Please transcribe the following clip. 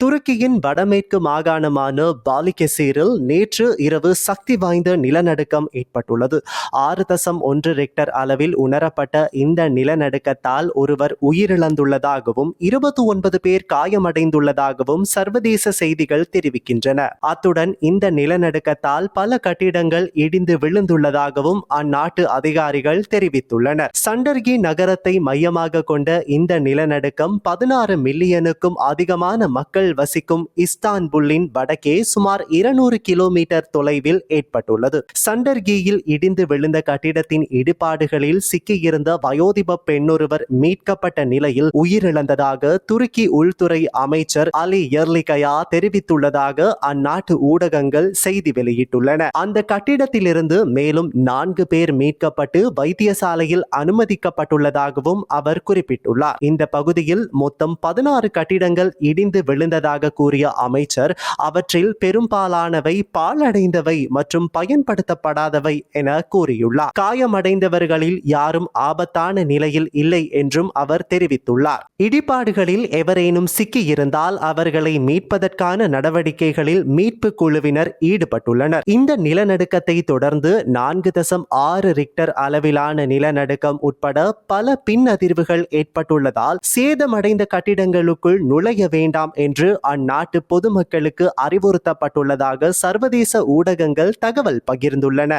துருக்கியின் வடமேற்கு மாகாணமான பாலிகெசீரில் நேற்று இரவு சக்தி வாய்ந்த நிலநடுக்கம் ஏற்பட்டுள்ளது. ஆறு தசம் ஒன்று ரெக்டர் அளவில் உணரப்பட்ட இந்த நிலநடுக்கத்தால் ஒருவர் உயிரிழந்துள்ளதாகவும் இருபத்தி ஒன்பது பேர் காயமடைந்துள்ளதாகவும் சர்வதேச செய்திகள் தெரிவிக்கின்றன. அத்துடன் இந்த நிலநடுக்கத்தால் பல கட்டிடங்கள் இடிந்து விழுந்துள்ளதாகவும் அந்நாட்டு அதிகாரிகள் தெரிவித்துள்ளனர். சண்டர்கி நகரத்தை மையமாக கொண்ட இந்த நிலநடுக்கம் பதினாறு மில்லியனுக்கும் அதிகமான மக்கள் மக்கள் வசிக்கும் இஸ்தான்புல்லின் வடக்கே சுமார் இருநூறு கிலோமீட்டர் தொலைவில் ஏற்பட்டுள்ளது. சண்டர்கியில் இடிந்து விழுந்த கட்டிடத்தின் இடிபாடுகளில் சிக்கியிருந்த வயோதிப பெண்ணொருவர் மீட்கப்பட்ட நிலையில் உயிரிழந்ததாக துருக்கி உள்துறை அமைச்சர் அலி எர்லிகயா தெரிவித்துள்ளதாக அந்நாட்டு ஊடகங்கள் செய்தி வெளியிட்டுள்ளன. அந்த கட்டிடத்திலிருந்து மேலும் நான்கு பேர் மீட்கப்பட்டு வைத்தியசாலையில் அனுமதிக்கப்பட்டுள்ளதாகவும் அவர் குறிப்பிட்டுள்ளார். இந்த பகுதியில் மொத்தம் பதினாறு கட்டிடங்கள் இடிந்து விழுந்த உள்ளதாக கூறிய அமைச்சர் அவற்றில் பெரும்பாலானவை பாழடைந்தவை மற்றும் பயன்படுத்தப்படாதவை என கூறியுள்ளார். காயமடைந்தவர்களில் யாரும் ஆபத்தான நிலையில் இல்லை என்றும் அவர் தெரிவித்துள்ளார். இடிபாடுகளில் எவரேனும் சிக்கியிருந்தால் அவர்களை மீட்பதற்கான நடவடிக்கைகளில் மீட்பு குழுவினர் ஈடுபட்டுள்ளனர். இந்த நிலநடுக்கத்தை தொடர்ந்து நான்கு தசம் ஆறு ரிக்டர் அளவிலான நிலநடுக்கம் உட்பட பல பின் அதிர்வுகள் ஏற்பட்டுள்ளதால் சேதமடைந்த கட்டிடங்களுக்குள் நுழைய வேண்டாம் என்று அந்நாட்டு பொதுமக்களுக்கு அறிவுறுத்தப்பட்டுள்ளதாக சர்வதேச ஊடகங்கள் தகவல் பகிர்ந்துள்ளன.